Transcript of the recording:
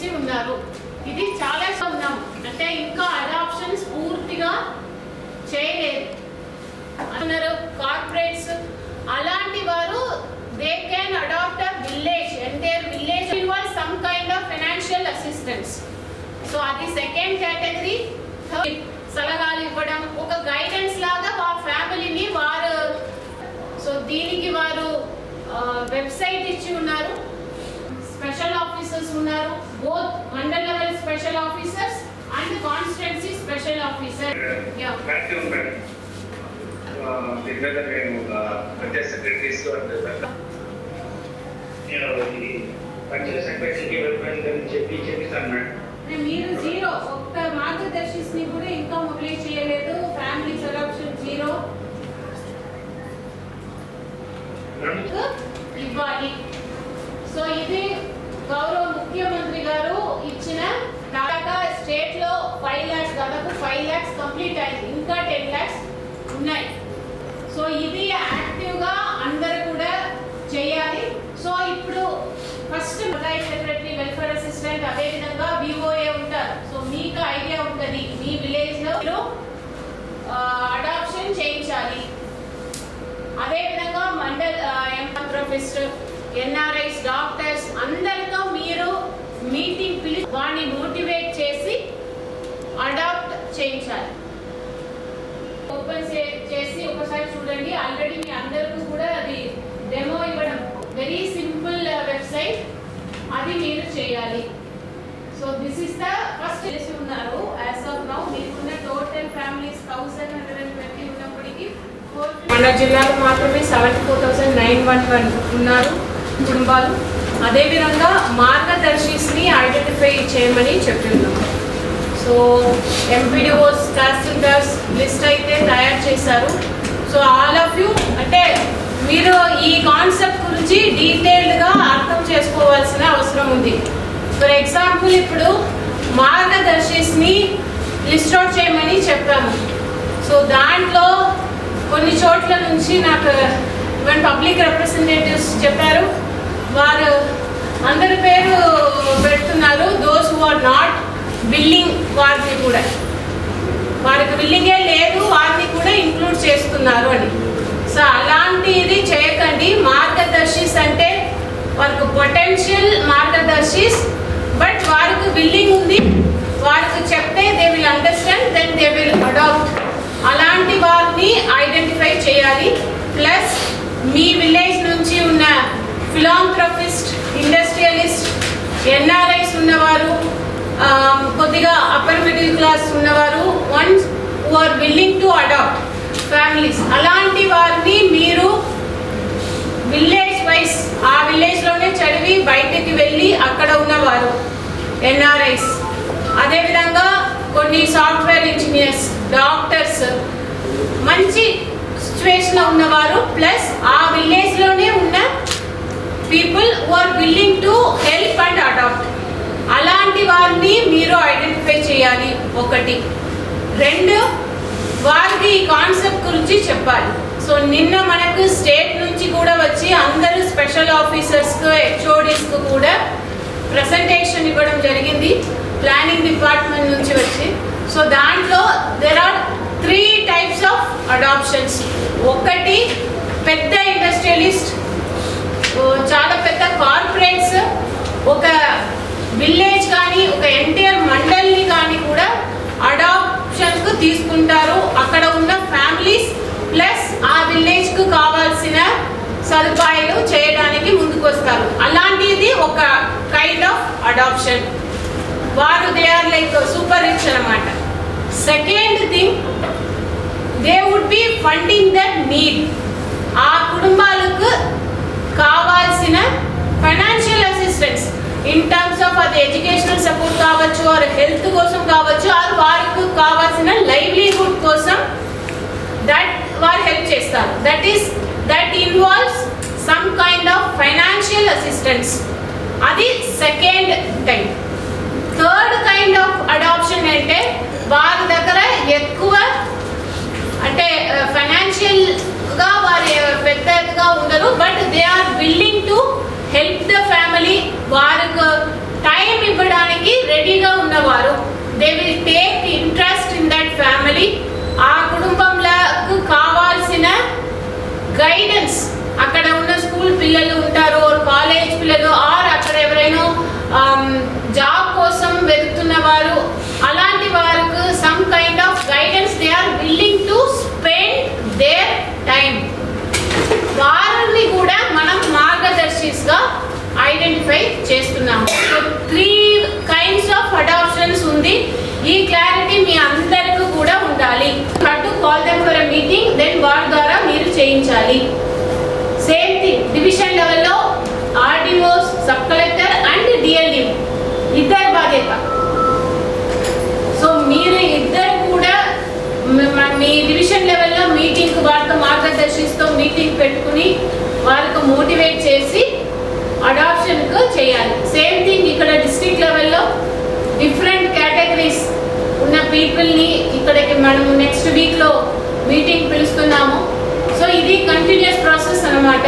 చేసి ఉన్నారు. ఇది చాలా ఉన్నాం అంటే ఇంకా అడాప్షన్స్ పూర్తిగా చేయలేదు. అన్నారు కార్పొరేట్స్ అలాంటి వారు they can adopt a village and their village involve some kind of financial assistance so అది సెకండ్ కేటగిరీ సలహాలు ఇవ్వడం. ఒక గైడెన్స్ లాగా ఆ ఫ్యామిలీని వారు సో దీనికి వారు వెబ్సైట్ ఇచ్చి ఉన్నారు. స్పెషల్ ఆఫీసర్స్ ఉన్నారు. Both mandal level special officers and constituency special officer మీరు జీరో ఒక్క మార్గదర్శిని కూడా ఇంకా మొబిలైజ్ చేయలేదు. Family selection zero lakhs complete అయింది ఇంకా టెన్ ల్యాక్స్ ఉన్నాయి. సో ఇది యాక్టివ్గా అందరు కూడా చేయాలి. సో ఇప్పుడు first mobile secretary welfare assistant అదే విధంగా విఓఏ ఉంటారు. సో మీకు ఐడియా ఉంటుంది. మీ విలేజ్లో మీరు అడాప్షన్ చేయించాలి. అదేవిధంగా మండల్ ఎంథ్రోపిస్ట్ ఎన్ఆర్ఐస్ డాక్టర్స్ అందరితో మీరు మీటింగ్ పిలిచి వాడిని మోటివేట్ చేసి అడాప్ట్ చేయించాలి. ఓపెన్ చేసి ఒకసారి చూడండి. ఆల్రెడీ మీ అందరికీ కూడా అది డెమో ఇవ్వడం. వెరీ సింపుల్ వెబ్సైట్ అది మీరు చేయాలి. So this is the first చేసి ఉన్నారు. యాజ్ ఆఫ్ నౌ మీకున్న total families thousand hundred and twenty ఉన్నప్పటికీ మన జిల్లాలో మాత్రమే seventy four thousand nine one one ఉన్నారు కుటుంబాలు. అదేవిధంగా మార్గదర్శిస్ని ఐడెంటిఫై చేయమని చెప్పి సో ఎంపీడీఓస్ తహసీల్దార్స్ లిస్ట్ అయితే తయారు చేశారు. సో ఆల్ ఆఫ్ యూ అంటే మీరు ఈ కాన్సెప్ట్ గురించి డీటెయిల్డ్గా అర్థం చేసుకోవాల్సిన అవసరం ఉంది. ఫర్ ఎగ్జాంపుల్ ఇప్పుడు మార్గదర్శిస్ని లిస్ట్ అవుట్ చేయమని చెప్పాము సో దాంట్లో కొన్ని చోట్ల నుంచి నాకు ఈవెన్ పబ్లిక్ రిప్రజెంటేటివ్స్ చెప్పారు. వారు అందరి పేరు పెడుతున్నారు. Those who are not billing వారిని కూడా. వారికి బిల్లింగే లేదు వారిని కూడా ఇంక్లూడ్ చేస్తున్నారు అని. సో అలాంటిది చేయకండి. మార్గదర్శిస్ అంటే వారికి పొటెన్షియల్ మార్గదర్శిస్ బట్ వారికి బిల్లింగ్ ఉంది. వారికి చెప్తే they will understand then they will adapt. అలాంటి వారిని ఐడెంటిఫై చేయాలి. ప్లస్ మీ విలేజ్ నుంచి ఉన్న ఫిలాంథ్రఫిస్ట్ ఇండస్ట్రియలిస్ట్ ఎన్ఆర్ఐస్ ఉన్నవారు Um, కొద్దిగా అప్పర్ మిడిల్ క్లాస్ ఉన్నవారు ones who are willing to adopt families అలాంటి వారిని మీరు విలేజ్ వైస్ ఆ విలేజ్లోనే చదివి బయటికి వెళ్ళి అక్కడ ఉన్నవారు ఎన్ఆర్ఐస్ అదేవిధంగా కొన్ని సాఫ్ట్వేర్ ఇంజనీర్స్ డాక్టర్స్ మంచి సిచ్యువేషన్లో ఉన్నవారు ప్లస్ ఆ విలేజ్లోనే ఉన్న people who are willing to help and adopt అలాంటి వారిని మీరు ఐడెంటిఫై చేయాలి. ఒకటి. రెండు వారికి ఈ కాన్సెప్ట్ గురించి చెప్పాలి. సో నిన్న మనకు స్టేట్ నుంచి కూడా వచ్చి అందరూ స్పెషల్ ఆఫీసర్స్కు హెచ్ఓడీస్కు కూడా ప్రజెంటేషన్ ఇవ్వడం జరిగింది. ప్లానింగ్ డిపార్ట్మెంట్ నుంచి వచ్చి. సో దాంట్లో there are three types of adoptions ఒకటి పెద్ద ఇండస్ట్రియలిస్ట్ చాలా పెద్ద కార్పొరేట్స్ ఒక విలేజ్ కానీ ఒక ఎన్టీఆర్ మండల్ని కానీ కూడా అడాప్షన్కు తీసుకుంటారు. అక్కడ ఉన్న ఫ్యామిలీస్ ప్లస్ ఆ విలేజ్కు కావాల్సిన సదుపాయాలు చేయడానికి ముందుకొస్తారు. అలాంటిది ఒక కైండ్ ఆఫ్ అడాప్షన్ వారు they are like super rich అనమాట second thing they would be funding that need ఆ కుటుంబాలకు కావాల్సిన financial assistance in terms of అది ఎడ్యుకేషనల్ సపోర్ట్ కావచ్చు ఆర్ హెల్త్ కోసం కావచ్చు ఆర్ వారికి కావాల్సిన లైవ్లీహుడ్ కోసం దట్ వారు హెల్ప్ చేస్తారు. That is that involves some kind of financial assistance అది second time third kind of adoption అంటే వారి దగ్గర ఎక్కువ అంటే ఫైనాన్షియల్గా వారు పెద్దగా ఉండరు but they are willing to help the family వారికి టైం చేయడానికి రెడీగా ఉన్నవారు. They will take interest in that family ఆ కుటుంబంలో కావాల్సిన గైడెన్స్ అక్కడ ఉన్న స్కూల్ పిల్లలు ఉంటారు కాలేజ్ పిల్లలు ఆర్ అక్కడ ఎవరైనా జాబ్ కోసం వెతుకుతున్న వారు అలాంటి వారికి some kind of guidance they are willing to spend their time వారిని కూడా మనం మార్గదర్శిస్గా ఐడెంటిఫై చేస్తున్నాము so three kinds of adoptions ఉంది. ఈ క్లారిటీ మీ అందరికి కూడా ఉండాలి. To call them for meeting then వారి ద్వారా మీరు చేయించాలి. సేమ్ థింగ్ డివిజన్ లెవెల్లో RDOs sub collector and DLM ఇద్దరు బాధ్యత. సో మీరు ఇద్దరు కూడా మీ డివిజన్ లెవెల్లో మీటింగ్ వారితో మార్గదర్శిస్తూ మీటింగ్ పెట్టుకుని వాళ్ళకు మోటివేట్ చేసి అడాప్షన్కు చేయాలి. సేమ్ థింగ్ ఇక్కడ డిస్ట్రిక్ట్ లెవెల్లో డిఫరెంట్ కేటగిరీస్ ఉన్న పీపుల్ని ఇక్కడికి మనం నెక్స్ట్ వీక్లో మీటింగ్ పిలుస్తున్నాము. సో ఇది కంటిన్యూస్ ప్రాసెస్ అనమాట